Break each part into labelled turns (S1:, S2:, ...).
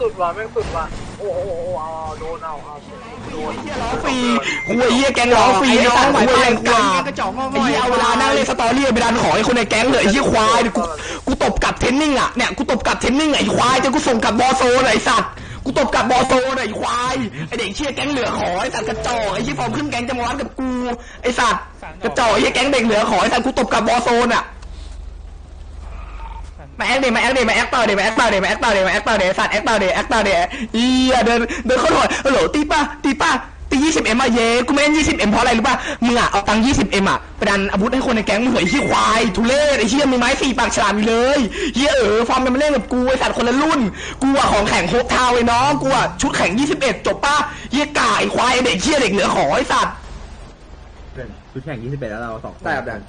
S1: สุดว่ะแม่งสุดว่ะโอ้โหโอ้โหเอาเอาโดนเอาเอาโดน
S2: ร้องฟรีคุยเหี้ยแก๊งร้องฟรีน้องคุยแรงกาไอ้เหี้ยเอาเวลานั่งเล่นสตอรี่ไปดันขอให้คนในแก๊งเลยไอ้เหี้ยควายกูกูตบกลับเทนนิ่งอะเนี่ยกูตบกลับเทนนิ่งไอ้ควายจะกูส่งกลับบอโซนไอ้สัตว์กูตบกลับบอโซนไอ้ควายไอ้เด็กเชี่ยแก๊งเหลือขอไอ้สัตว์กระจอกไอ้เชี่ยฟอมขึ้นแก๊งจะมาวัดกับกูไอ้สัตว์กระจอกไอ้เหี้ยแก๊งเด็กเหลือขอไอ้สัตว์กูตบกลับบอโซนอะ มาแอคเดมาแอคเดมาแอคเปล่าเดมาแอคเปล่าเดมาแอคเปล่าเดมาแอคเปล่าเดสัตว์แอคเปล่าเดแอคเปล่าเดอีอะเดินเดินเข้าหน่อยฮัลโหลตีป้าตีป้าตียี่สิบเอ็มอะเย้กูไม่เล่นยี่สิบเอ็มเพราะอะไรรู้ป่ะมึงอะเอาตังค์ยี่สิบเอ็มอะไปดันอาวุธให้คนในแก๊งมึงเหยไอ้เหี้ยควายทุเรศไอ้เหี้ยมีไม้สี่ปากฉลามอยู่เลยเหี้ยเออฟอร์มมันมาเล่นกับกูไอ้สัตว์คนละรุ่น กูอะของแข่งโฮปทาวน์ไอ้น้องกูอะชุดแข่งยี่สิบเอ็ดจบป่ะเหี้ยกาไอ้ควายไอ้เด็กเหี้ยเด็กเหลือขอไอ้สัตว์
S3: ชุดแข่ง21แล้วเราสอง
S4: ได้ครับแดน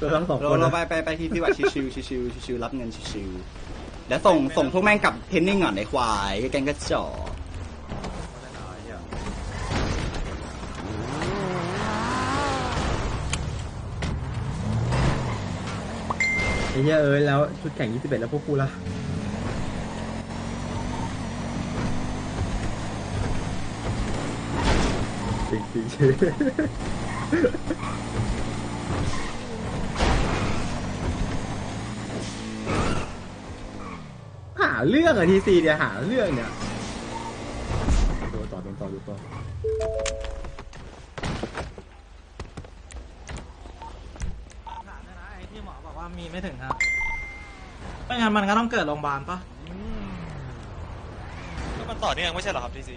S3: ตัวทั้งสอง
S4: เรา
S3: คน
S4: เรา
S3: นะ
S4: ไปไปไปที่ที่ว่าชิวชิวชิวชิวชิวๆรับเงินชิวชิวๆแล้วส่งส่งพวกแม่งกลับเทรนนิ่งก่อนไอ้ควายแกงกระจอก
S3: ไอ้เหี้ยเอ้ยแล้วชุดแข่ง21 แล้วพวกกูล่ะจริงจริง หาเรื่องอะทีซีเนี่ยหาเรื่องเนี่ยดูต่อดูต่อดูต่อ
S5: ไอ้ที่หมอบอกว่ามีไม่ถึงครับไม่งั้นมันก็ต้องเกิดโรงพยาบาลปะ
S6: มันต่อเนื่องไม่ใช่เหรอครับทีซี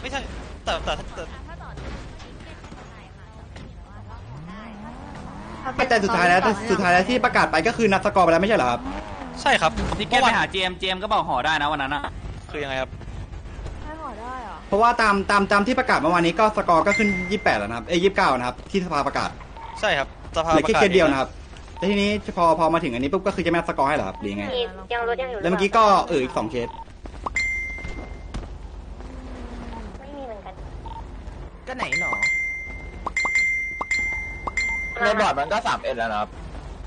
S6: ไม่ใช่แต่แต่ แต่
S4: แต่สุดท้ายแล้วสุดท้ายแล้วที่ประกาศไปก็คือนับสกอร์ไปแล้วไม่ใช่เหรอครับ
S6: ใช่ครับ
S7: ทิกเก็ตไปหาเจมเจมก็บอกห่อได้นะวันนั้นอะ
S6: คือยังไงครับ
S4: เพราะว่าตามตามตามที่ประกาศเมื่อวานนี้ก็สกอร์ก็ขึ้น 28 แล้วนะครับเอ้ย29 นะครับ ที่สภาประกาศ
S6: ใช่ครับสภา
S4: เหลือ
S6: ป
S4: แค่
S6: ระกาศ
S4: เคสเดียวนะครับแต่ทีนี้พอพอมาถึงอันนี้ปุ๊บก็คือจะไม่นับสกอร์ให้เหรอครับหรือยังไง
S8: ยังรถยังอยู่
S4: แล้วเมื่อกี้ก็เอออีกสองเคส
S8: ไม่มีเหมือนกัน
S2: ก็ไหนหนอ
S1: ในบอร์ดมันก็สามเอ็ดแล้วนะครับ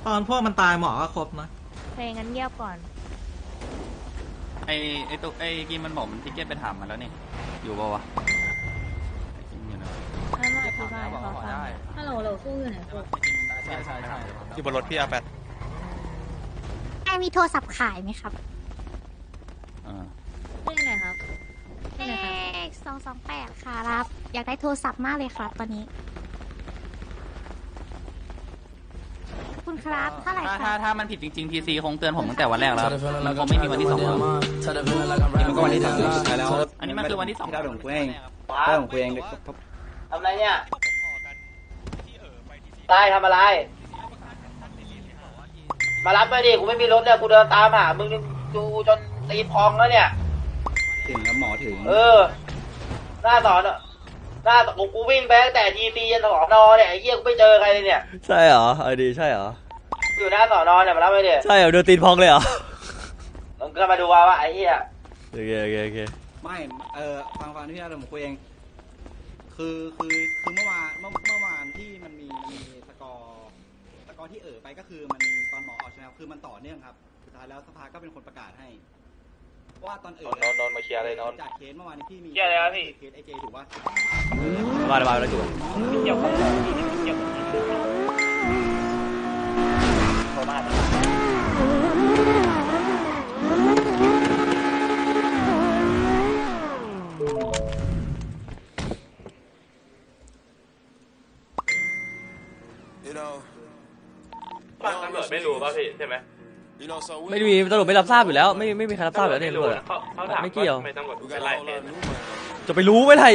S5: ตอนพวกมันตายหมอก็ครบนะ
S8: เพลงงั้นเงียบก่อน
S7: ไอไอตุ๊กไอกินมันบอกมันทิกเก็ตไปถามมันแล้วนี่ อยู่ปะวะไอ้กินอยู่นะ
S8: ให้มาอธิบาย
S7: บอก
S8: ขอ
S7: ห่อ
S8: ฟัง
S7: ได้
S8: ฮัลโหลเราสู้อยู่ไหนพวก
S7: ใช่ใช่ใช่
S6: อยู่บนรถพี่อาแปด
S8: ไอมีโทรศัพท์ขายไหมครับ
S7: อ่า
S8: เลขไหนครับเลขสองสองแปดค่ะรับ อยากได้โทรศัพท์มากเลยครับตอนนี้ คุณครับเท่าไหร่
S7: ถ้า
S8: ค
S7: ถ้า
S8: รับ
S7: ถ้ามันผิดจริงๆทีซีคงเตือนผมตั้งแต่วันแรกแล้วครับมันคงไม่มีวันที่สองแล้ว
S4: นี่มันก็วันที่สองสุดท้ายแล้ว
S7: อันนี้มันคือวันที่สอง
S4: ที่เราของกูเองได้ของกูเอง
S1: ทำอะไรเนี่ย
S6: ที่ผมห่อกันที่เออไปทีซี
S1: ตายทำอะไร มารับไปดิ กูไม่มีรถเนี่ย กูเดินตามหา มึงดูจนตีพองแล้วเนี่ย
S4: ถึงแล้วหมอถึง
S1: เออ หน้าสอนอะหน้ากูกูวิ่งไปตั้งแต่ทีซียันสอนอเนี่ยไอ้เหี้ยกูไม่เจอใครเลยเนี่ย
S9: ใช่เหรอเอาดีใช่เหรอ
S1: อยู่หน้าสอนอเนี่ยมารับไปดิ
S9: ใช่เหรอโดนตีนพองเลยเหรอ
S1: มึงก็มาดูว่าว่าไอ้เหี้ย
S9: โอเคโอเคโอเค
S4: ไม่ เออฟังฟังที่เราของกูเอง คือคือคือเมื่อวานเมื่อเมื่อวานที่มันมีมันมีสกอร์สกอร์ที่เออไปก็คือมันตอนหมอออกใช่ไหมครับคือมันต่อเนื่องครับสุดท้ายแล้วสภาก็เป็นคนประกาศให้ ว่าตอนเออน
S6: อนนอนมาเคลียร์เลยนอน
S4: จากเคสเมื่อวานนี้ที่มี
S1: เคลียร์เลยครับพี่
S4: เคสไอเจถูกป่ะ
S9: มาเลยมาเลยจู
S1: เกี่ยวกับเกี่ยวกับ โทรมา
S6: ฝั่งตำรวจไม่รู้ป่ะพี่ใช่ไหม
S9: ไม่มีตำรวจไม่รับทราบอยู่แล้ว ไม่ไม่มีใครรับทราบอยู่แล้วเนี่ยตำรวจอะ
S6: เขาเขาถาม
S9: ไม่เกี่ยว
S6: ทำไม่ตำรวจเป็นไล่เคส
S9: จะไปรู้ไหมไท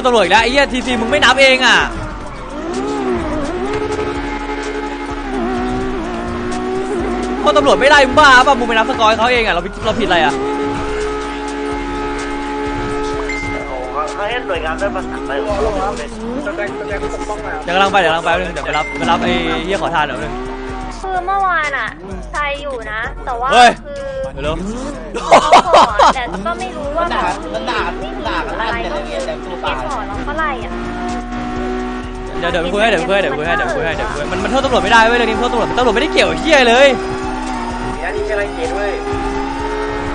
S9: ษตำรวจอีกแล้วไอ้เหี้ยทีซีมึงไม่นับเองอะโทษตำรวจไม่ได้มึงบ้าป่ะมึงไปนับสกอร์ให้เขาเองอะเราผิดเราผิดอะไรอะ
S1: เขาให้หน่วยงานได้ประสานไปลงแล้วแสดงแสดงปกป้องแล้ว
S9: เดี๋ยวกำลังไปเดี๋ยวกำลังไปแป๊บนึงเดี๋ยวไปรับไปรับไอ้เหี้ยขอทานเดี๋ยวนึง
S8: คือเมื่อวานอะใจอยู่นะ แต่ว่า
S9: เฮ้ย
S8: คือ
S9: เร็ว
S8: เขาขอแต่ก็ไม่รู้ว่าหมอมีไม่มีอะไรก็คือ
S10: อะ
S9: เดี๋ยวเดี๋ยวไปคุยให้เดี๋ยวไปคุยให้เดี๋ยวไปคุยให้เดี๋ยวไปคุยให้เดี๋ยวไปคุยให้มันมันโทษตำรวจไม่ได้เว้ยเรื่องนี้โทษตำรวจตำรวจไม่ได้เกี่ยวกับเฮียเลย
S1: อันนี้ใช่ไรเกตเว้ย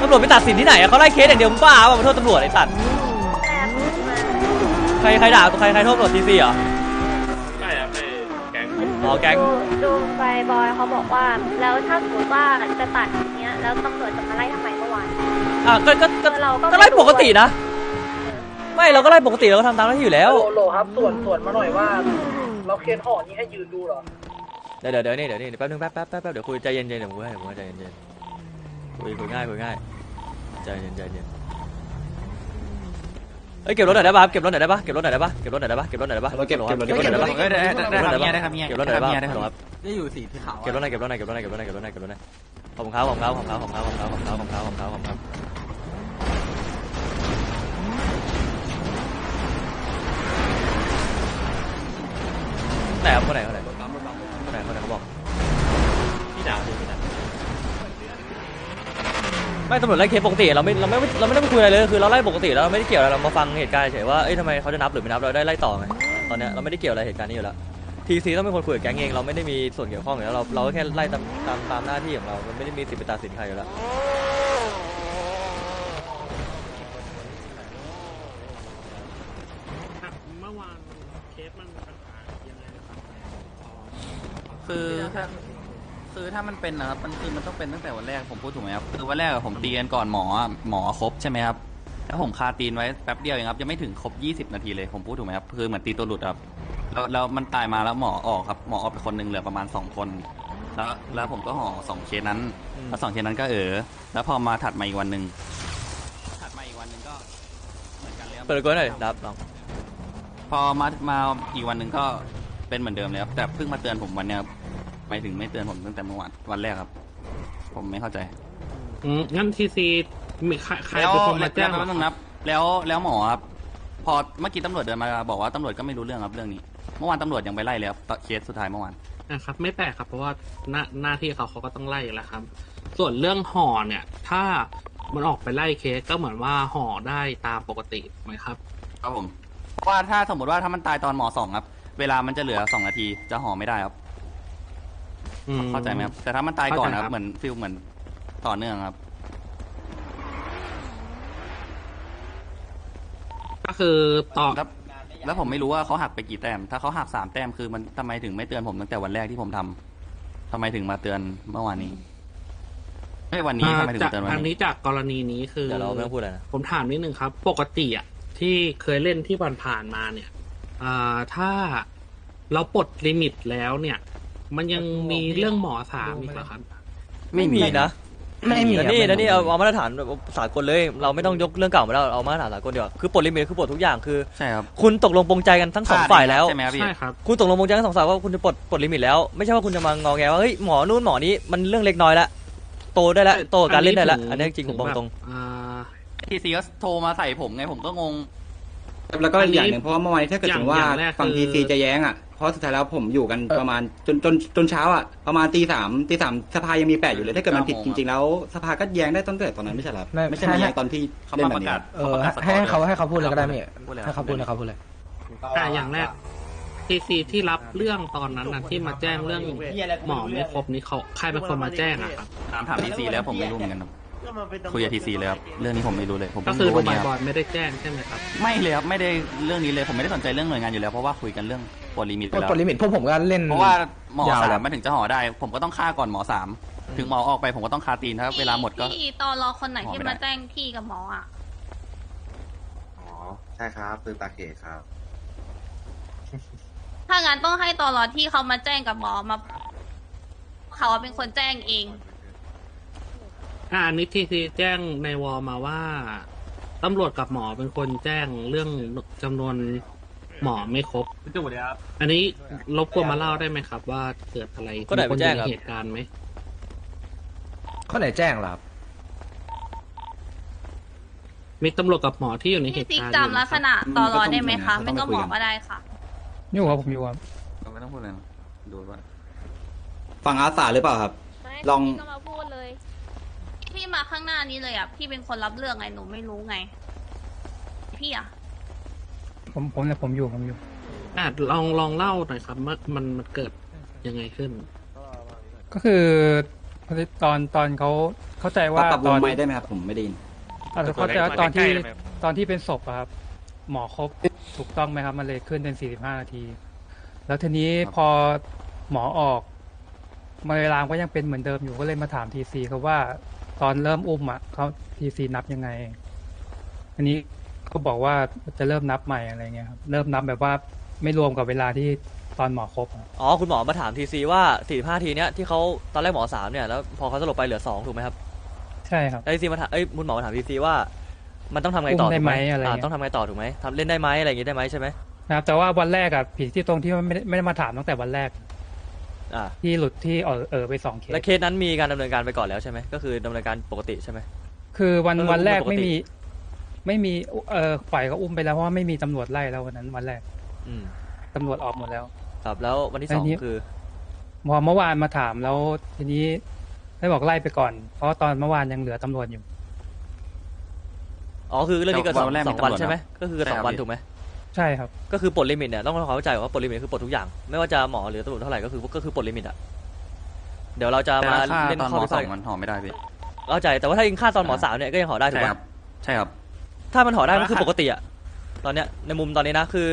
S9: ตำรวจไปตัดสินที่ไหนอะเขาไล่เคสอย่างเดียวมึงบ้าป่ะมาโทษตำรวจไอ้สัตว์
S10: แต่พูดมา
S9: ใครใครด่าใครใครโทษตำรวจทีซีเหรอ อ๋อแก๊ง
S10: ดูดูไฟบอยเขาบอกว่า แล้วถ้าสมมติว่าจะตัดอย่างเงี้ยแล้วตำรวจจะมาไล่ทำไมเมื่อวาน
S9: อะก็ก็ก็
S10: เราก็
S9: ก็ไล่ปกตินะ ไม่เราก็ไล่ปกติเราก็ทำตามหน้าที่อยู่แล้ว
S1: โหลครับส่วนส่วนมาหน่อยว่า เราเคนห่อนี้ให้ยืนดูเหรอ
S9: เดี๋ยวเดี๋ยวเดี๋ยวนี่เดี๋ยวนี่แป๊บนึงแป๊บแป๊บแป๊บแป๊บเดี๋ยวคุยใจเย็นๆเดี๋ยวคุยให้เดี๋ยวคุยให้ใจเย็นๆคุยคุยง่ายคุยง่ายใจเย็นใจเย็น เอ้ยเก็บรถหน่อยได้ป่ะครับเก็บรถหน่อยได้ป่ะเก็บรถหน่อยได้ป่ะเก็บรถหน่อยได้ป่ะเก็บรถหน่อยได้ป่ะ
S11: เก็บราเก็บ
S9: รถไหนได้บ้าง
S11: เก็บรถ
S9: เก็บรถหน่อยได้ป่ะ
S7: เก็บรถหน่อยได้ป่ะได้ทำเมียได้ทำเมีย
S9: เก็บรถหน่อยได้ป่ะ
S7: ครับ
S9: เนี่ย
S11: ได้อยู่สีขาว
S9: เก็บรถหน่อยเก็บรถหน่อยเก็บรถหน่อยเก็บรถหน่อยเก็บรถหน่อยเก็บรถหน่อยขอบเนี่ยคุณครับขอบคุณครับขอบคุณครับขอบคุณครับขอบคุณครับขอบคุณครับขอบคุณครับไหนครับคนี่ยไหนคนไหน ไม่ตำรวจไล่เคสปกติเราไม่เราไม่เราไม่ได้ไปคุยอะไรเลยคือเราไล่ปกติแล้วเราไม่ได้เกี่ยวอะไรเรามาฟังเหตุการณ์เฉยว่าเอ้ยทำไมเขาจะนับหรือไม่นับเราได้ไล่ต่อไงตอนเนี้ยเราไม่ได้เกี่ยวอะไรเหตุการณ์นี้อยู่แล้วทีซีต้องเป็นคนคุยกับแก๊งเองเราไม่ได้มีส่วนเกี่ยวข้องอยู่แล้วเราเราก็แค่ไล่ตามตามตามหน้าที่ของเราเราไม่ได้มีสิทธิ์ไปตัดสินใครอยู่แล้ว
S12: เมื่อวานเคสมันมีปัญหายังไงนะครับ
S7: คือถ้า คือถ้ามันเป็นนะครับมันคือมันต้องเป็นตั้งแต่วันแรกผมพูดถูกไหมครับคือวันแรกอะผมตีกันก่อนหมออะหมอครบใช่ไหมครับแล้วผมคาตีนไว้แป๊บเดียวเองครับยังไม่ถึงครบ 20 นาทีเลยผมพูดถูกไหมครับคือเหมือนตีตัวหลุดครับแล้วแล้วมันตายมาแล้วหมอออกครับหมอออกไปคนหนึ่งเหลือประมาณ 2 คน แล้วแล้วผมก็ห่อสองเคสนั้นแล้วสองเคสนั้นก็เออแล้วพอมาถัดมาอีกวันหนึ่งถัดมาอีกวันหนึ่งก็เหมือนกันเลยครับ
S9: เปิดกล้วยหน่อยดับลอง
S7: พอมามาอีกวันหนึ่งก็เป็นเหมือนเดิมเลยครับแต่เพิ่งมาเตือนผมวันเนี้ยครับ หมายถึงไม่เตือนผมตั้งแต่เมื่อวานวันแรกครับ ผมไม่เข้าใจ
S12: อืมงั้นทีซีมีใครใคร
S7: แล้ว
S12: เป็นคนมาแจ้ง
S7: แล้วแป๊บนึงนะครับ แล้วแล้วหมอครับ พอเมื่อกี้ตำรวจเดินมาบอกว่าตำรวจก็ไม่รู้เรื่องครับเรื่องนี้ เมื่อวานตำรวจยังไปไล่เลยครับตอนเคสสุดท้ายเมื่อวาน
S12: นะครับ ไม่แปลกครับ เพราะว่าหน้าหน้าที่เขาเขาก็ต้องไล่อยู่แล้วครับ ส่วนเรื่องห่อเนี่ย ถ้ามันออกไปไล่เคสก็เหมือนว่าห่อได้ตามปกติไหมครับ
S7: ครับผมเพราะว่าถ้าสมมติว่าถ้ามันตายตอนหมอสองครับ เวลามันจะเหลือสองนาทีจะห่อไม่ได้ครับ
S12: อืม
S7: เข้าใจไหมครับแต่ถ้ามันตายก่อนนะครับ
S12: เข้าใจครับ
S7: เหมือนฟิลเหมือนต่อเนื่องครับ
S12: ก็คือต่อ
S7: แล้วแล้วผมไม่รู้ว่าเขาหักไปกี่แต้ม ถ้าเขาหักสามแต้มคือมันทำไมถึงไม่เตือนผมตั้งแต่วันแรกที่ผมทำทำไมถึงมาเตือนเมื่อวานนี้ไม่วันนี้ทำไมถึง
S12: จาก
S7: เตือนวัน
S12: อัน
S7: นี้
S12: นี้จากกรณีนี้คือ
S9: เดี๋ยวเราไม่ต้องพูดอะไรนะ
S12: ผมถามนิดนึงครับ ปกติอะที่เคยเล่นที่ผ่านผ่านๆมาเนี่ยอ่าถ้าเราปลดลิมิตแล้วเนี่ย มันยังมีเรื่องหมอสามอีกเหรอครับ
S9: ไม่มีนะ
S2: ไม่มี
S9: แต่
S2: ครับ
S9: นี่
S2: ไม่
S9: นะ
S2: มี
S9: นี่เอาเอามาตรฐานแบบสากลเลย เราไม่ต้องยกเรื่องเก่ามาแล้วเอามาตรฐานสากลเดียวาคือปลดลิมิตคือปลดทุกอย่างคือ
S7: ใช่ครับ
S9: คุณตกลงปรงใจกันทั้งสองฝ่ายแล้ว
S7: ใช่ไหมครับพี่
S12: ใช่ครับ
S9: คุณตกลงปรงใจทั้งสองฝ่ายว่าคุณจะปลดปลดลิมิตแล้วไม่ใช่ว่าคุณจะมางอแงว่าเฮ้ยหมอนู่นหมอนี้มันเรื่องเล็กน้อยละโตได้ละโตกับการเล่นได้ละอันนี้จริงผมบอกตรง
S12: อ่า
S7: ทีซีก็โทรมาใส่ผมไงผมก็งง
S13: แล้วก็
S12: อันนี้
S13: อย่างหนึ่งเพราะว่าเมื่อวานนี้ถ้าเกิด
S12: อย่าง
S13: ถึงว่า
S12: อย่างแรก
S13: ฝั่ง
S12: คื
S13: ที
S12: อ
S13: ซีจะแย้งอะ เพราะสุดท้ายแล้วผมอยู่กันประมาณจนจนจนเช้าอะประมาณตีสามตีสามสภายังมีแปดอยู่เลยถ้าเกิดมันผิด
S7: เก้าโม
S13: จ
S7: งอะ
S13: ริงๆแล้วสภาก็แย้งได้ตั้งแต่ตอนนั้นไม่ใช่เหรอครับ
S2: ไม่
S13: ไม่ใช่
S2: ใช่
S13: มาแย้งตอนที่
S7: เขา
S13: เล่น
S7: มา
S13: แบ
S7: ป
S13: บ
S7: ระ
S13: นี้
S7: กาศ
S2: เออให้ให้เขาให้เขาพูดเลยก็ได้ไม่ให้เขาพูดให้เขาพูดเลย
S12: อ่าอย่างแรกทีซีที่รับเรื่องตอนนั้นนะที่มาแจ้งเรื่องหมอไม่ครบนี่เขาใครเป็นคนมาแจ้งอะครับ
S7: ถามถามทีซีแล้วผมไม่รู้เหมือนกันครับ คุยกับทีซีเลยครับเรื่องนี้ผมไม่รู้เลย ผม
S12: ก็
S7: เพิ่ง
S12: คือ
S7: รู้
S12: ดู
S7: วัน
S12: บ
S7: นี้ครับ
S12: อยๆไม่ได้แจ้งใช่ไหมครับ
S7: ไม่เลยครับไม่ได้เรื่องนี้เลยผมไม่ได้สนใจเรื่องหน่วยงานอยู่แล้วเพราะว่าคุยกันเรื่องปลดลิมิตไปแล้ว
S2: ปลดลิมิตพวกผมก็เล่น
S7: เพราะว่าหมอยา
S2: ว
S7: สา
S2: แล้
S7: ม
S2: ว
S7: มันถึงจะห่อได้ ผมก็ต้องฆ่าก่อนหมอสามถึงหมอออกไปผมก็ต้องคาตีนถ้าเวลาหมดก็
S10: พี่ตอนรอคนไหน
S7: หมอ
S10: ที่
S7: ไม่ได้
S10: มาแจ้งพี่กับหมออะ
S14: อ๋อ ใช่ครับคือตาเขครับ
S10: ถ้างั้นต้องให้ตอนรอที่เขามาแจ้งกับหมอมา เขาเป็นคนแจ้งเอง
S12: อ่าอันนี้ทีซีแจ้งในวอลมาว่าตำรวจกับหมอเป็นคนแจ้งเรื่องจำนวนหมอไม่ครบจุดครับ อันนี้รบกวนมาเล่าได้ไหมครับ ว่าเกิดอะไร
S9: ก็ไหนไปแจ้ง
S12: มี
S9: ครับ
S12: นอยู่ในเหตุการณ์ไหม
S2: ข้อไหนแจ้งเหรอครับ
S12: มีตำรวจกับหมอที่อยู่ในเห
S10: พี่
S12: ตุ
S10: ติ๊ก
S12: การณ์
S10: จำลักษณะตอนรอได้ไหมคะ ไม่ก็หมอก็ได้ค่ะ
S2: อยู่ครับผมอยู่ครับ
S7: เราไม่ต้องพูดเลยนะดูว่า
S13: ฝั่งอาสาหรือเปล่าครับ ลอง
S10: ก็มาพูดเลย พี่มาข้างหน้านี้เลยอะ พี่เป็นคนรับเรื่องไงหนูไม่รู้ไง พี่อะ
S2: ผ
S15: ผมผมเนี่ยผมอยู่ผมอยู่
S12: อะลองลองเล่าหน่อยครับว่ามันมันเกิดยังไงขึ้น
S15: ก็คือตอนตอนเขาเข้าใจว่า
S13: ปรับว
S15: ต
S13: ง
S15: อน
S13: ไม้ได้ไหมครับ ผมไม่ได้ยิน
S15: อะเข้าใจว่าตอนที่ตอนที่เป็นศพอะครับ หมอครบถูกต้องไหมครับ มันเลยขึ้นเป็น 45 นาที แล้วทีนี้พอหมอออกมาเวลาก็ยังเป็นเหมือนเดิมอยู่ก็เลยมาถามทีซีเขาว่า ตอนเริ่มอุ้มอะเขาทีซีนับยังไง อันนี้เขาบอกว่าจะเริ่มนับใหม่อะไรเงี้ยครับเริ่มนับแบบว่าไม่รวมกับเวลาที่ตอนหมอครบอะ
S9: อ๋อ คุณหมอมาถามทีซีว่า45ทีเนี้ยที่เขาตอนแรกหมอ3เนี่ยแล้วพอเขาสลบไปเหลือ2ถูกไหมครับ
S15: ใช่ครับ
S9: แล้วทีซีมาถามเอ้ยคุณหมอมาถามทีซีว่า มันต้องทำไงต่อ
S15: อุ้มได้
S9: ถูกไหม
S15: ไหมอะไร
S9: อ่า
S15: เงี้ย
S9: ต้องทำไงต่อถูกไหมทำเล่นได้ไหมอะไรอย่างงี้ได้ไหมใช่ไหม
S15: นะครับแต่ว่าวันแรกอะผิดที่ตรงที่ว่าไม่ได้ไม่ได้มาถามตั้งแต่วันแรก
S9: อ่า
S15: ที่หลุดที่เออเออไปสองเคส
S9: และเคสนั้นมีการดำเนินการไปก่อนแล้วใช่ไหมก็คือดำเนินการปกติใช่ไหม
S15: คือวัน
S9: เออ
S15: วันแรก
S9: ปกติ
S15: ไม่มี ไม่มีเออปล่อยเขาอุ้มไปแล้วเพราะว่าไม่มีตำรวจไล่แล้ววันนั้นวันแรก
S9: อืม
S15: ตำรวจออกหมดแล้ว
S9: ครับแล้ววันที่สอง
S15: อันนี้
S9: คือ
S15: พอเมื่อวานมาถามแล้วทีนี้ได้บอกไล่ไปก่อน เพราะตอนเมื่อวานยังเหลือตำรวจอยู่
S9: อ๋อคือเรื่องนี้เกิดสอง
S13: วันแรก
S9: ส
S13: มี
S9: องวัน
S13: ตำรวจ
S9: ใช่ไหม
S13: นะ
S9: ก็คือเกิด
S13: ใช่
S9: สอง
S13: ครับ
S9: วัน
S13: พี่
S9: ถูกไหม
S15: ใช่ครับ
S9: ก็คือปลดลิมิตเนี่ยต้องเข้าใจว่าปลดลิมิตคือปลดทุกอย่าง ไม่ว่าจะหมอหรือตำรวจเท่าไหร่ก็คือก็คือปลดลิมิตอะเดี๋ยวเราจะ
S13: แต่
S9: มา
S13: ค่า
S9: เล่น
S13: ตอนห
S9: ข้
S13: ม
S9: อ
S13: อ
S9: พิ
S13: ส
S9: พา
S13: อ
S9: ท
S13: งมันห่อไม่ได้พี่
S9: เข้าใจแต่ว่าถ้ายิงค่าตอนหมอสามเนี่ยก็ยังห่อได้ถูก
S13: ใช่
S9: ปะ
S13: ครับใช่ครับ
S9: ถ้ามันห่อได้มันคือปกติอะตอนเนี้ยในมุมตอนนี้นะคือ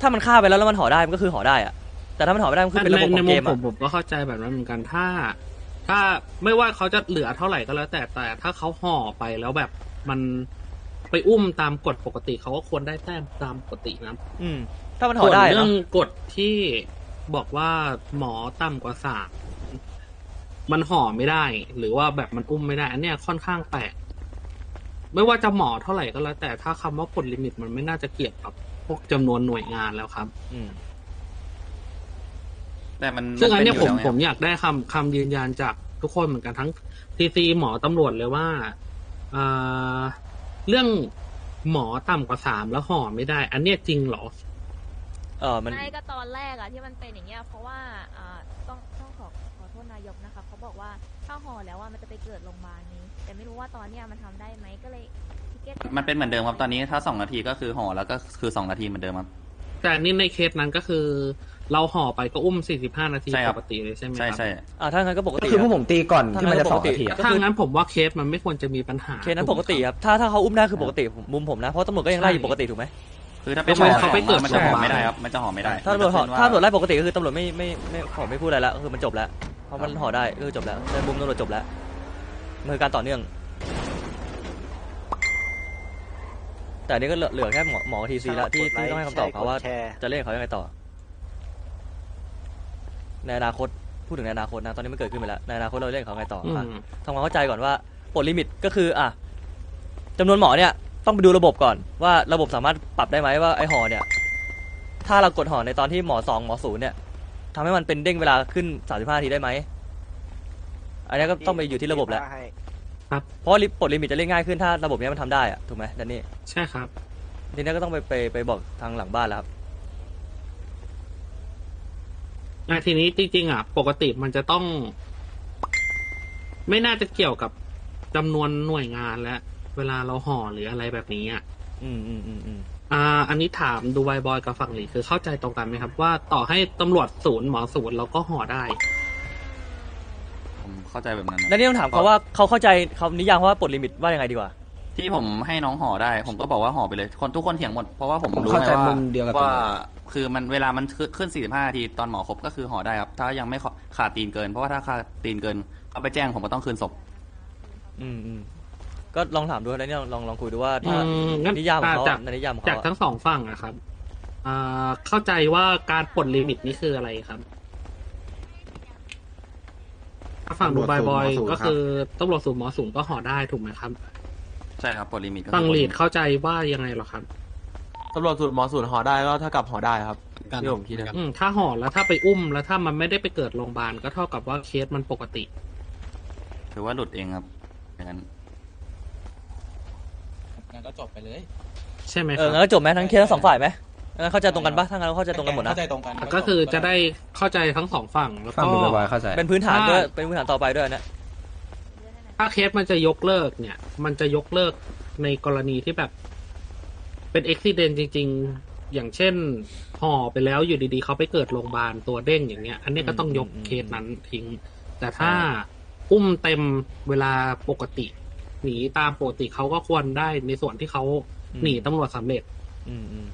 S9: ถ้ามันฆ่าไปแล้วแล้วมันห่อได้มันก็คือห่อได้อะแต่ถ้ามันห่อไม่ได้มันคือเป็นระบบข
S12: ใน
S9: อง
S12: มุ
S9: เก
S12: ม
S9: ม
S12: ผ
S9: อะ
S12: มผมก็เข้าใจแบบนั้นเหมือนกันถ้า ถ้าไม่ว่าเขาจะเหลือเท่าไหร่ก็แล้วแต่แต่ถ้าเขาห่อไปแล้วแบบมัน ไปอุ้มตามกฎปกติเขาก็ควรได้แต้มตามปกตินะ
S9: อืม ถ้ามันห่อได้
S12: ส่วน
S9: เน
S12: เรื่
S9: อะ
S12: องกฎที่บอกว่าหมอต่ำกว่าสามมันห่อไม่ได้ หรือว่าแบบมันอุ้มไม่ได้ อันเนี้ยค่อนข้างแปลกไม่ว่าจะหมอเท่าไหร่ก็แล้ว แต่ถ้าคำว่ากฎลิมิตมันไม่น่าจะเกี่ยวกับพวกจำนวนหน่วยงานแล้วครับ
S9: อืม
S13: แต่มัน
S12: ซึ่งอันเนี้ย
S13: เป็
S12: ผม
S13: ยู่แล้วไง
S12: ผมอยากได้คำคำยืนยันจากทุกคนเหมือนกันทั้งทีซีหมอตำรวจเลยว่าอ่า เรื่องหมอต่ำกว่าสามแล้วห่อไม่ได้ อันเนี้ยจริงเหรอ
S9: เออมัน
S6: ไม่ก็ตอนแรกอะที่มันเป็นอย่างเงี้ยเพราะว่าอ่าต้องต้องขอขอโทษนายกนะคะเขาบอกว่าถ้าห่อแล้วว่ามันจะไปเกิดโรงพยาบาลนี้ แต่ไม่รู้ว่าตอนเนี้ยมันทำได้ไหมก็เลยทิเก็ต
S13: มันเป็นเหมือนเดิมครับ ตอนนี้ถ้าสองนาทีก็คือห่อแล้วก็คือสองนาทีเหมือนเดิมครับ
S12: แต่นี่ในเคสนั้นก็คือ เราห่อไปก็อุ้ม 45 นาที
S13: ใช่ครั
S12: ป
S13: บ
S12: กติเลยใช่ไหม
S13: ใช่
S12: ครับ
S13: ใช่
S9: อ่าถ้างั้นก็ปก
S2: ก็
S9: ติ
S2: คือพวก
S9: รับ
S2: ผมตีก่อน
S9: ถ้า
S2: ที่มันจะ
S9: งั้น
S2: สอง
S9: ปกติ
S2: นาทีอะ
S12: ถ้างั้นผมว่าเคสมันไม่ควรจะมีปัญหา
S9: เคสนั้น
S12: ถู
S9: ป
S12: ไหม
S9: กติครับถ้าถ้าเขาอุ้มได้คือปกติผมมุมผมนะเพราะตำรวจก็ยังไล่อยู่ปกติถูกไหม
S13: คือถ้า
S12: ไม่
S13: เป็น
S12: ใช่
S13: หมอ
S12: เขาไปเกิด
S13: มันจะห่อ
S12: โรงพยาบาล
S13: ไม่ได้ครับมันจะห่อไม่ได้
S9: ถ้าตำรวจห่อ
S13: มันจะขึ้น
S9: ถ้าตำรวจไล่ปกติก็คือตำรวจไม่ไม่ไม่ขอไม่พูดอะไรแล้วคือมันจบแล้วเพราะมันห่อได้ก็คือจบแล้วในมุมตำรวจจบแล้วมันคือการต่อเนื่อง แต่อันนี้ก็เหลือเหลือแค่หมอหมอทีซีแล้วที่ที่ต้องให้คำตอบเขาว่าจะเล่นเขายังไงต่อ ในอนาคตพูดถึงในอนาคตนะตอนนี้มันเกิดขึ้นไปแล้วในอนาคตเราเล่นเขาไงต่อ
S12: อื
S9: อะ
S12: ม
S9: ทำความเข้าใจก่อนว่าปลดลิมิตก็คืออะจำนวนหมอเนี่ยต้องไปดูระบบก่อนว่าระบบสามารถปรับได้ไหมว่าไอห่อเนี่ย ถ้าเรากดห่อในตอนที่หมอสองหมอศูนย์เนี่ยทำให้มันเป็นเด้งเวลาขึ้นสามสิบห้าทีได้ไหมอันนี้ก็ต้องไปอยู่ที่ระบบแหละ
S12: ครับ
S9: เพราะว่าลิปลดลิมิตจะเล่นง่ายขึ้นถ้าระบบเนี้ยมันทำได้อะถูกไหมดันนี่
S12: ใช่ครับ
S9: ทีนี้ก็ต้องไปไปไปบอกทางหลังบ้านแล้วครับ
S12: อะทีนี้จริงๆอะ ปกติมันจะต้อง ไม่น่าจะเกี่ยวกับจำนวนหน่วยงานและ เวลาเราห่อหรืออะไรแบบนี้อะ
S9: อืมอืมอืมอืม
S12: อ่า อันนี้ถามดูไวบอยกับฝั่งหลีคือเข้าใจตรงกันไหมครับ ว่าต่อให้ตำรวจศูนย์หมอศูนย์เราก็ห่อได้
S13: ผม เข้าใจแบบนั้นนะ
S9: ดันนี่ต้องถามเขาว่าเขาเข้าใจเขานิยามว่าปลดลิมิตว่ายังไงดีกว่า
S13: ที่ผมให้น้องห่อได้ ผมก็บอกว่าห่อไปเลย คนทุกคนเถียงหมด เพราะว่าผม
S2: ผม
S13: รู้
S2: เข้า
S13: ไง
S2: ใจ
S13: ว่า
S2: มุมเดียวกับ
S13: ว่า
S2: ตำรวจ
S13: คือมันเวลามันขึ้น 45นาทีตอนหมอครบก็คือห่อได้ครับ ถ้ายังไม่ขาดตีนเกิน เพราะว่าถ้าขาดตีนเกินเขาไปแจ้งผมก็ต้องคืนศพ
S9: อืมอืมก็ลองถามดูแล้วนี่ลองลองลองคุยดูว่า
S12: อื
S9: ถ้าม
S12: งั้น
S9: นิยามของเขา
S12: จาก
S9: ในนิยามของ
S12: จาก
S9: เขา
S12: ทั้งสองฝั่งอะครับอ่าเข้าใจว่าการปลดลิมิตนี่คืออะไรครับถ้า ฝั่งดูไวบอย
S14: ตำรวจศูนย์หมอศูนย์
S12: ก็คือตำรวจศูนย์หมอศูนย์ก็ห่อได้ถูกไหมครับ
S13: ใช่ครับปลดลิมิตก็คือ
S12: ฝั่ง
S13: ปด
S12: ลี
S13: มิ
S12: ด
S13: ต
S12: เข้าใจว่ายังไงเหรอครับ
S16: ตำรวจสูตรหมอสูตรหอได้ก็เท่ากับหอได้ครับที่ผมคิดนะ
S12: อืมถ้าห่อแล้วถ้าไปอุ้มแล้วถ้ามันไม่ได้ไปเกิดโรงพยาบาลก็เท่ากับว่าเคสมันปกติ
S13: ถือว่าหลุดเองครับอย่างนั้น
S4: งั้นก็จบไปเลย
S12: ใช่ไหมค
S9: เอ
S12: รั
S9: อบ งั้นก็จบไหมทั้งเคสทั้งสองฝ่ายไหม งั้นเข้าใจตรงกันปะถ้างั้นเข้าใจตรงกันหมดนะ
S4: เข้าใจตรงกัน
S12: ก็คือจะได้เข้าใจทั้งสองฝั่งแล้ว
S2: ฟัง
S12: ก็
S2: ดูไวบอยเข้าใจ
S9: เป็นพื้นฐานด้วย
S12: ถ้า
S9: เป็นพื้นฐานต่อไปด้วยนะ
S12: ถ้าเคสมันจะยกเลิกเนี่ย มันจะยกเลิกในกรณีที่แบบไปเป็นอุบิเหตุจริง ๆ อย่างเช่นห่อไปแล้วอยู่ดีๆเขาไปเกิดโรงพยาบาลตัวเด้งอย่างเงี้ย อันนี้ก็ต้องยกเคสนั้นทิ้ง แต่ถ้าอุ้มเต็มเวลาปกติ หนีตามปกติเขาก็ควรได้ในส่วนที่เขาหนีตำรวจสำเร็จ
S9: อืม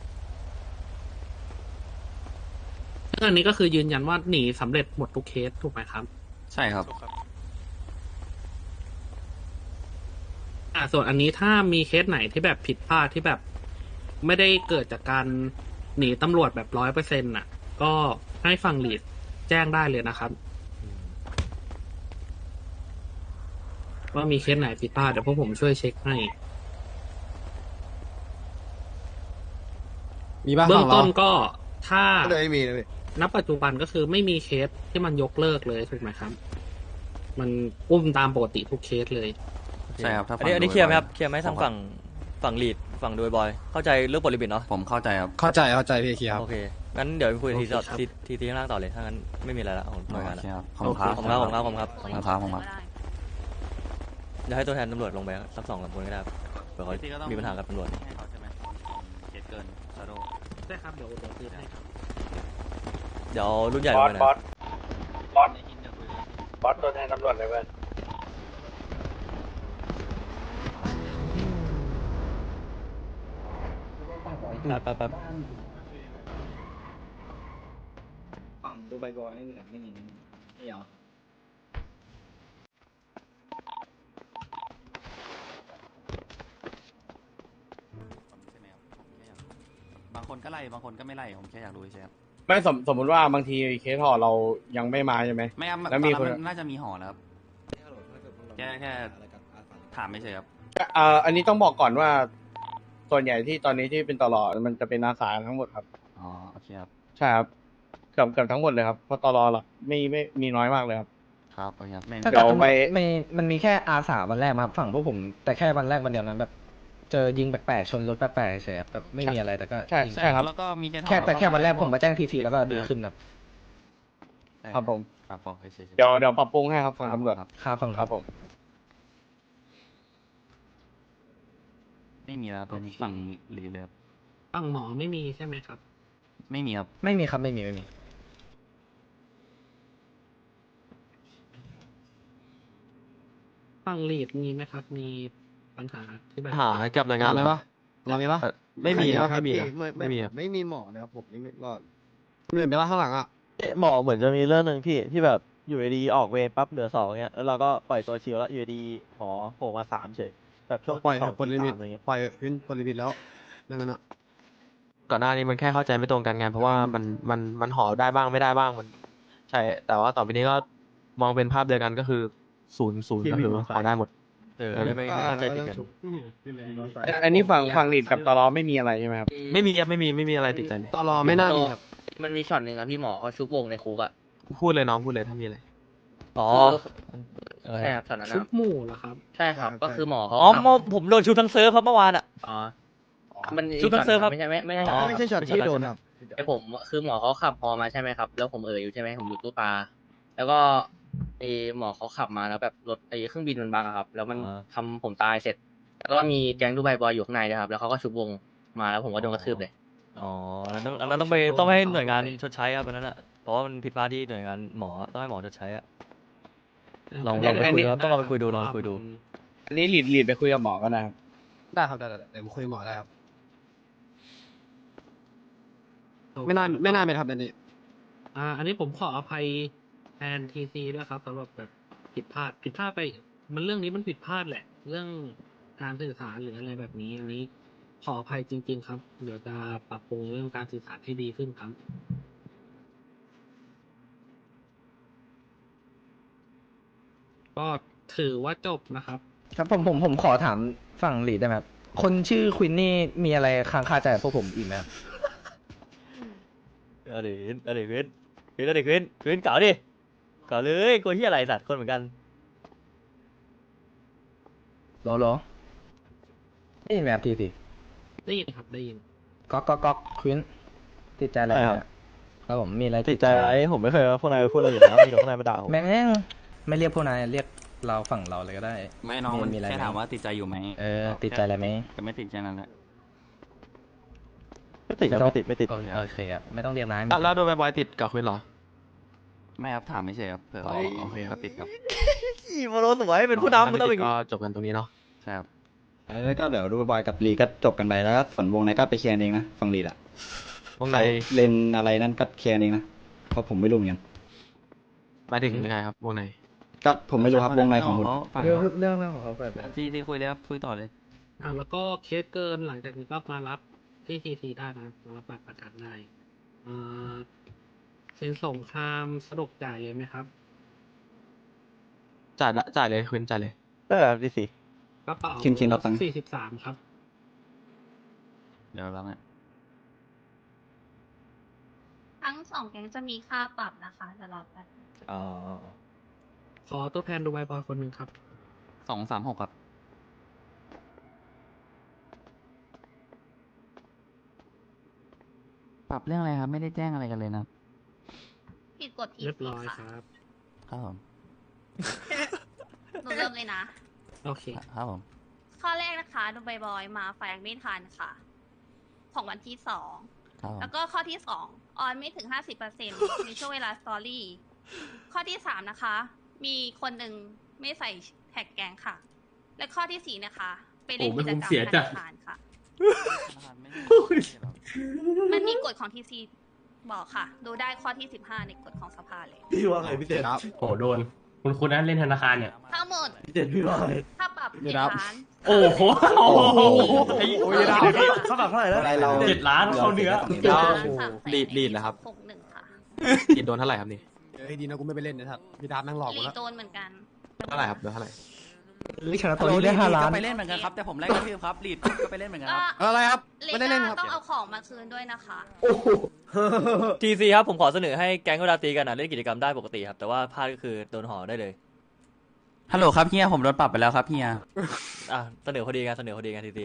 S9: อืม
S12: ซึ่งอันนี้ก็คือยืนยันว่าหนีสำเร็จหมดทุกเคสถูกไหมครับ
S7: ใช่ครับ
S12: อ่าส่วนอันนี้ถ้ามีเคสไหนที่แบบผิดพลาดที่แบบ ไม่ได้เกิดจากการหนีตำรวจแบบร้อยเปอร์เซ็นต์น่ะ ก็ให้ฝั่งลีดแจ้งได้เลยนะครับ ว่ามีเคสไหนผิดพลาดเดี๋ยวพวกผมช่วยเช็คให้
S11: มีบ้าง
S12: เบื้องต้นก็ถ้า
S11: เลยมีเลย
S12: ณปัจจุบันก็คือไม่มีเคสที่มันยกเลิกเลยถูกไหมครับ มันอุ้มตามปกติทุกเคสเลย
S7: ใช่ครับถ้า
S9: อันนี้
S7: ฟัง
S9: อันนี้
S7: โด
S9: เคลียร์ไหม
S7: บ
S9: ค
S7: อ
S9: รับเคลียร์ไหมทางฝั่งฝั่งลีดฝั่งโดยบอย เข้าใจเรื่องบทลิมิตเนาะ
S7: ผมเข้าใจครับ
S11: เข้าใจเข้าใจพี่เคียร์
S9: โอเคงั้นเดี๋ยวไปคุยที
S12: โอเค
S9: ต่อ
S12: ครับ
S9: ทีทีทีข้างล่างต่อเลยถ้างั้นไม่มีอะไรละของหน่วยงาน
S7: โอ
S9: ละ
S7: เคครับขอบคุณครับ
S9: ขอบคุณครับขอบคุณครับขอบคุณครับ
S7: ขอบคุณครับขอบคุณครับ
S9: เดี๋ยวให้ตัวแทนตำรวจลงไปสักสองสามคนก็ได้ครับเผื่อเขา
S7: ที่ก็ต้อง
S9: มีปัญหากับตำรวจ
S7: ให้เขาใช่ไหมเจ็ดเกินชาโด
S12: ใช่ครับเดี๋ยวเดี๋ยวคืนให้ครับ
S9: เดี๋ยวรุ่นใหญ่
S17: บ
S9: ล
S17: องส
S9: ไปนะ
S17: บอสบอสบอสตัวแทนตำรวจเลยเว้ย
S9: แป๊บแป๊บแป๊บ
S4: ดูใบกอนี่ไม่มีนี่เหรอ
S7: ใช่ไหมครับผมแค่อยากรู้บางคนก็ไล่บางคนก็ไม่ไล่ผมแค่อยากรู้เฉยๆครับ
S13: ไม่สมสมมติว่าบางทีเคสห่อเรายังไม่มาใช่ไหม
S7: ไม่ครับ
S13: แล้วมี
S7: ตอน
S13: คน
S7: นั้นน่าจะมีห่อแล้วครับ แค่แค่ ถามไม่เฉยครับ
S13: เอ่ออันนี้ต้องบอกก่อนว่า ส่วนใหญ่ที่ตอนนี้ที่เป็นตลอดมันจะเป็นอาสาทั้งหมดครับ
S7: อ๋อ โอเคครับ
S13: ใช่ครับเกือบเกือบทั้งหมดเลยครับเพราะตลอหรอกไม่ไม่มีน้อยมากเลยครับ
S7: ครับ โอเคครับไม่
S13: เดี๋ยวไป
S18: ไม่มันมีแค่อาสาวันแรกมาครับฝั่งพวกผมแต่แค่วันแรกวันเดียวนั้นแบบ เจอยิงแปลกๆชนรถแปลกๆเฉยๆครับแบบไม่มีอะไรแต่ก็
S13: ใช่
S18: ยิง
S13: ใช่ครับ
S7: แล้วก็มีเคสห่อ
S18: แค่แต่
S7: ล้ว
S18: แค่วันแรกผมมาแจ้งทีทีแล้วก็ดีขึ้นครับ
S13: ครับผม
S7: ครับผมเฉยๆ
S13: เดี๋ยวเดี๋ยวปรับปรุงให้ครับฝั่งตำรวจ
S7: ครับ
S18: ครับฝั่ง
S13: ครับผม
S7: ไม่มีแล้วครับเป็นฝั่งรีเลยครับ
S12: ฝั่งหมอไม่มีใช่ไหมครับ
S7: ไม่มีครับ
S18: ไม่มีครับไม่มีไม่มี
S12: ฝั่งลีดมีไหมครับมี ปัญหาที่แบบ
S16: หากับหน่วยงาน
S11: อะไรวะเรามีปะ
S16: เอ่อไม่มีครับไม่มีครับ
S11: ไม่
S16: ไม่มีครับ
S11: ไม่มีหมอนะครับผมนี่ไม่รอดเหนื่อยไหมล่ะข้างหลังอะ
S16: หมอเหมือนจะมีเรื่องหนึ่งพี่ที่แบบอยู่ดีๆออกเวรปั๊บเหลือสองเงี้ยแล้วเราก็ปล่อยตัวชิวแล้วอยู่ดีๆหมอโผล่มาสามเฉยแบบช่วง
S11: ปล่อย
S16: สอง
S11: คนลิมิต
S16: สามอะไรเงี้ย
S11: ปล่อยขึ้นคนลิมิตแล้วนั่นน่ะ
S16: ก่อนหน้านี้มันแค่เข้าใจไม่ตรงกันไงเพราะว่ามันมันมันห่อได้บ้างไม่ได้บ้างมัน ใช่ แต่ว่าต่อไปนี้ก็มองเป็นภาพเดียวกันก็คือศูนย์ศูนย์ก็คือห่อได้หมด
S9: เออได้ไม่เข้าใจผิดกัน
S13: อันนี้ฝั่งฝั่งลีดกับตลอไม่มีอะไรใช่ไหมครับ
S16: ไม่มีครับไม่มีไม่มีอะไรติดใจเลย
S11: ตลอไม่น่ามีครับ
S18: มันมีช็อตหนึ่งอะพี่หมอเขาชุบวงในคุกอะ
S16: พูดเลยน้องพูดเลยถ้ามีอะไร
S9: อ๋อ
S18: ใช่ครับช็อตนั้น
S12: ชุบหมู่เหรอครับ
S18: ใช่ครับ ก็คือหมอเขา
S9: อ๋อเมื่อผมโดนชุบทั้งเซิร์ฟครับเมื่อวานอะ
S18: อ๋อมัน
S9: ชุบทั้งเซิร์ฟครับ
S18: ไม่ใช่ไม่ไม่ใช่
S9: อ๋อ
S11: ไม่ใช่ช็อตที่โดนครับ
S18: ไอผมคือหมอเขาขับพอมาใช่ไหมครับ แล้วผมเอออยู่ใช่ไหมผมอยู่ตู้ปลาแล้วก็ ไอหมอเขาขับมาแล้วแบบรถไอเครื่องบินมันบังอะครับ แล้วมัน
S9: อ่า
S18: ทำผมตายเสร็จ แล้วก็มีแก๊งดูไบบอยอยู่ข้างในด้วยครับ แล้วเขาก็ชุบวงมาแล้วผมก็โดนกระทืบเลย
S9: อ๋ออันนั้นต้องอันนั้นต้องไปต้องให้หน่วยงานชดใช้ครับอันนั้นอะเพราะว่ามันผิดพลาดที่หน่วยงานหมอต้องให้หมอชดใช้อะลองลองไปคุยครับต้องลองไปคุยดูลองไปคุยดู
S13: อันนี้ลีดลีดไปคุยกับหมอก็นะครับ
S11: ได้ครับได้ได้เดี๋ยวผมคุยกับหมอได้ครับ ไม่น่าไม่น่าเป็นครับอันนี้
S12: อ่าอันนี้ผมขออภัยแทนทีซีด้วยครับสำหรับแบบผิดพลาดผิดพลาดไป มันเรื่องนี้มันผิดพลาดแหละ เรื่องการสื่อสารหรืออะไรแบบนี้อันนี้ขออภัยจริง ๆ ครับ เดี๋ยวจะปรับปรุงเรื่องการสื่อสารให้ดีขึ้นครับก็ถือว่าจบนะครับ
S18: ครับผมผมผมขอถามฝั่งลีดได้ไหมครับคนชื่อควินนี่มีอะไรค้างคาใจกับพวกผมอีกไหมครับ
S9: เอาดิเอาดิควินควินเอาดิควินควินเก่าดิ เก่าเลยกลัวที่อะไรสัตว์คนเหมือนกัน
S18: รอรอได้ยินไหมครับทีที
S12: ได้ยินครับได้ยิน
S18: ก๊อกก๊อกก๊อกควินติดใจอะไร
S16: ใช่
S18: ไหม
S16: ครับ
S18: ครับครับผมมีอะไร
S16: ติดใจอะไรผมไม่เคยว่าพวกนายพูดอะไรอยู่แล้วมีแต่พวกนายมาด่าผม
S18: แม่งไม่เรียกพวกนายเรียกเราฝั่งเราเลยก็ได้
S7: ไม่น้องมัน
S18: มีอะไร
S7: แค่
S18: ไหม
S7: ถามว่าติดใจอยู่ไหม
S18: เออติดใจอะไรไหม
S7: แต่ไม่ติดใจนั่นแหละ
S4: ติดครับไม่ติดไม่ติด
S5: โอเคครับไม่ต้องเรียกนะ
S16: อะแล้วโดนบอยๆติดกับควินเหรอ
S7: ไม่ครับถามไม่ใช่ครับเผื่อเขา
S16: อ๋อโอเคครับ
S7: ติดครับ
S9: ขี่มาโรสวยเป็นผู้นำมันต้องอย่าง
S16: ก็
S9: งี้
S16: จบกันตรงนี้เนาะ
S7: ใช่ครับ
S4: แล้วก็เดี๋ยวดูบอยกับลีก็จบกันไปแล้วก็ส่วนวงในก็ไปเคลียร์เองนะฝั่งลีดอะ
S16: วงใน
S4: เลนอะไรนั่นก็เคลียร์เองนะเพราะผมไม่รู้เหมือนกัน
S16: หมายถึงยังไงครับวงใน
S4: ก็ผมไม่รู้ครับวงในของคุณ
S5: เรื่องเรื่องเรื่องของเขาไป
S7: ที่ที่คุยเลยครับคุยต่อเลย
S12: อ่าแล้วก็เคสเกินหลังจากนี้ก็มารับที่ทีซีได้นะมารับบัตรประกันได้อ่า เซ็นสงครามสะดวกจ่ายเลยไหมครับ
S16: จ่ายละจ่ายเลยควินจ่ายเลย
S4: ได้ครับดีสิ
S12: กระเป๋า
S4: คิงคิงรับตังค์
S12: สี่สิบสามครับ
S7: เดี๋ยวรับเนี่ย
S10: ทั้งสองแก๊งจะมีค่าปรับนะคะจะรับกัน
S9: อ๋อ
S12: ขอตัวแทนดูไบบอยคนหนึ่งครับ
S7: สองสามหกครับ ปรับเรื่องอะไรครับ ไม่ได้แจ้งอะไรกันเลยนะ
S10: ผิดกฎที
S12: เรียบร้อย
S10: ค่ะ
S12: ครับ
S7: ครับผม
S10: หนูเริ่มเลยนะ
S12: โอเค
S7: ครับผม
S10: ข้อแรกนะคะดูบอยๆมาแฟงไม่ทันค่ะ ของวันที่สอง
S7: ครับผม
S10: แล้วก็ข้อที่สองออนไม่ถึงห้าสิบเปอร์เซ็นในช่วงเวลาสตอรี่ ข้อที่สามนะคะ มีคนหนึ่งไม่ใส่แท็กแกงค่ะ และข้อที่สี่นะคะ ไปเล่นกิจกรรมธนาคารค่ะ มันมีกฎของทีซี บอกค่ะ ดูได้ข้อที่สิบห้าในกฎของสภาเลย
S9: พี่ว่าไงพี่เจษ
S4: ครับ
S12: โหโดน คุณคุณนั้นเล่นธนาคารเนี่ย
S10: ทั้งหมด
S9: พี่เจษพี่ว่าไง
S10: ถ้าปรับ
S4: เดี๋
S10: เจ็
S4: ยว
S10: ด
S4: นะ
S10: ล้าน
S12: โอ้โห
S9: โอ้โห
S4: โอ้ยดาว
S9: เขาปรับเท่าไหร่แล้ว
S4: อะไรเรา
S12: เจ็ดล้านเข้าเนื้อ
S10: เจ็ดล้านสามแสน
S16: ลีดลีดเหรอครับ
S10: หกหนึ่งค่ะ
S16: ลีดโดนเท่าไหร่ครับนี่
S11: เฮ้ยดีนะกูไม่ไปเล่นนะครับพี่ดาบแม่งหลอกกู
S10: รี
S11: แล้ว
S10: โดนเหมือนกัน
S16: เท่าไหร่ครับโดนเท่าไหร่
S18: หรือชนะตัวนี้ได้ห้าล้าน
S7: ก็ไปเล่นเหมือนกันครับแต่ผมไล่กระทืบครับลีดก็ไปเล่นเหมือนกัน
S10: ก็
S7: ครับ
S11: อะไรครับ
S10: เล
S11: ไม่ได้เล่นครับ
S10: ต้องเอาของมาคืนด้วยนะคะ
S9: ทีซีครับผมขอเสนอให้แก๊งเวลาตีกันอะเล่นกิจกรรมได้ปกติครับ แต่ว่าพลาดก็คือโดนห่อได้เลย
S7: ฮัลโหลครับเฮียผมโดนปรับไปแล้วครับเฮีย
S9: อะเสนอพอดีกันเสนอพอดีกันทีซี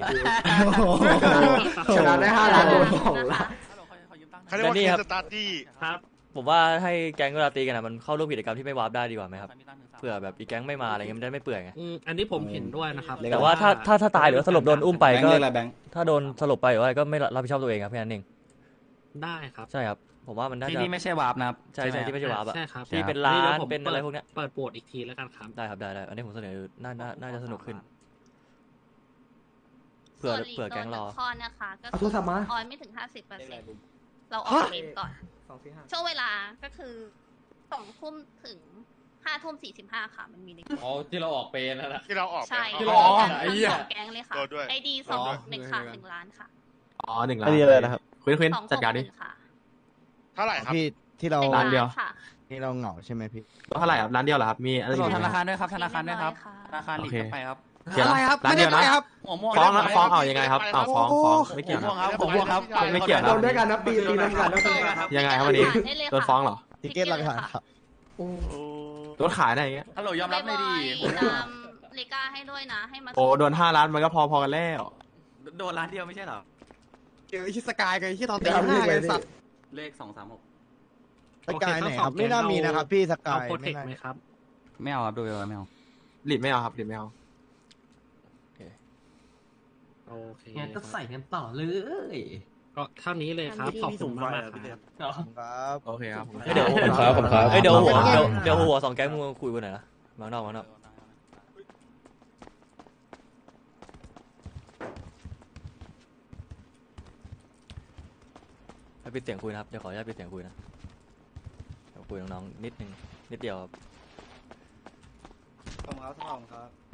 S18: ชนะได้ห้าล้านโดนสองล้าน
S9: เขาเรียกว่าเคสสตาร์
S19: ที่
S12: ครับ
S9: ผมว่าให้แก๊งเวลาตีกันอะมันเข้าร่วมกิจกรรมที่ไม่วาร์ปได้ดีกว่าไหมครับเผื่อแบบอีกแก๊งไม่มาอะไรเงี้ยมันได้ไม่เปื่อยไง
S12: อืมอันนี้ผมเห็นด้วยนะครับ
S9: แต่ว่าถ้าถ้าถ้าตายหรือว่าสลบโดนอุ้มไป
S4: แบงค์
S9: ก็
S4: เรียกอะไรแบงค์
S9: ถ้าโดนสลบไปหรือว่าอะไรก็ไม่รับผิดชอบตัวเองครับแค่นั้นเอง
S12: ได้ครับ
S9: ใช่ครับ ผมว่ามันน่า
S7: ที่
S9: จะ
S7: นี่ไม่ใช่วาร์ปนะครับ
S9: ใช่ใช่ที่ไม่ใช่วาร์ปอะ
S12: ใช่ครับ
S9: ที่เป็นร้า
S12: ดี๋ย
S9: น
S12: ผม
S9: เป็นอะไรพวกเนี้ย
S12: เปิดโปรดอีกทีแล้วกันครับ
S9: ได้ครับได้ได้อันนี้ผมเสนอน่าน่าน่าจะสนุกขึ้น เผื่อ
S10: ส่วน
S9: เผื่อแก๊งรอ
S10: ลีดโดนหนึ่ข้อนะคะก็
S18: เอาโทรศัพท์มา
S10: ออนไม่ถึงห้าสิบเปอร์เซ็นเราออกเลนก่อน
S18: สองสี่ห้า
S10: ช่วงเวลาก็คือสองทุ่มถึงห้าทุ่มสี่สิบห้าค่ะ มันมีใน
S5: อ๋อที่เราออกเปนแล้วนะ
S19: ที่เราออกไป
S10: ใช่
S19: ที่
S10: ร
S19: เรา
S10: ว
S19: อ
S10: ม
S19: อก
S10: กัน
S19: ไอ้
S10: ทั้ง
S19: เหี้ย
S10: สองแก๊งเลยค่ะ
S19: โดนด้วย
S10: ไอดีสอง
S11: อ๋อ
S10: หนึ่งค่ะหนึ่งล้านค่ะ
S16: อ๋อหนึ่งล้า
S4: ไอนเดียอะไรนะครับ
S16: ควินควิน
S10: สองห
S16: จัด
S10: ก
S16: การ
S10: ห
S16: ดิ
S10: นึ่งค่ะ
S19: เท่าไหร่ครับ
S11: พี่ที่เรา
S10: หนึ่ง
S16: ล้านเดียว
S10: ค่ะ
S11: ที่เราเหงาใช่ไหมพี่
S16: เท่าไหร่ครับร้านเดียวเหรอครับ มีอะไร
S7: ฮัล
S16: อี
S7: โหล
S16: กไหม
S7: ธนาคารด้วยครับ ธนาคารด้วยครับ
S10: เรียบร้อยค่ะ
S7: ธนาคารลีด
S16: โอเค
S7: เข้าไปครับ
S16: เดี๋ยว
S11: อะไรครับ
S16: ร้านเดียว
S11: ไม่
S16: นะ
S11: ได้ครับ
S7: หัวม่วง
S16: ฟ้องนะ
S7: ได้
S16: ฟ้องเอายังไงครับอ้าวฟ้องฟ้องไม่
S7: หั
S16: เกี่ยว
S7: วม่วง
S16: นะครับ
S7: หัวม่วงครับ
S16: ไม่เกี่ยวนะ
S18: โดนด้วยกันนะปีปีนั้นกันนะปีนั้น
S16: ยังไงครับวันนี้
S10: ได้เลยค่ะ
S16: โดนฟ้องเหรอ
S11: ติเกตหลักฐานครับ
S16: โดนขายได้อย่างเงี้ย
S7: ฮัลโหลยอมรับเลยดิ
S10: บอยตามเลกาให้ด้วยนะ ให้มา
S16: โอ้โดนห้าล้านมันก็พอพอกันแล้ว
S7: โดนร้านเดียวไม่ใช่เหรอ
S11: เจอไอ้ชิสกายกับไอ้ที่ตอนตีห้าเลยสัตว์
S7: เลขสองสามหก
S11: สกายไหนครับ ไม่น่ามีนะครับพี่สกา
S12: เอา
S11: ย
S12: โปรเท
S11: ไม่
S12: ค
S11: น่า
S12: ไหมครับ
S7: ไม่เอาครับดูเลยไม่เอา
S16: หลีดไม่เอาครับหลีดไม่เอา
S12: โอเค
S5: งั้นก็ใส่กันต่อเลย
S12: ก็เท่านี้เลยครับขอบคุณมากๆครับ
S11: ครับ
S16: โอเคครับ
S9: เฮ้ยเดี๋ยว
S4: ผมครับผมครับ
S9: เฮ้ยเดี๋ยวหัวเดี๋ยวเดี๋ยวหัวสองแก๊งมึงคุยกันหน่อยนะมางนอกมางนอกให้ปิดเสียงคุยนะครับเดี๋ยวขออนุญาตปิดเสียงคุยนะเดี๋ยวคุยน้องๆนิดนึงนิดเดียวครับ
S11: ผมครับผมครับ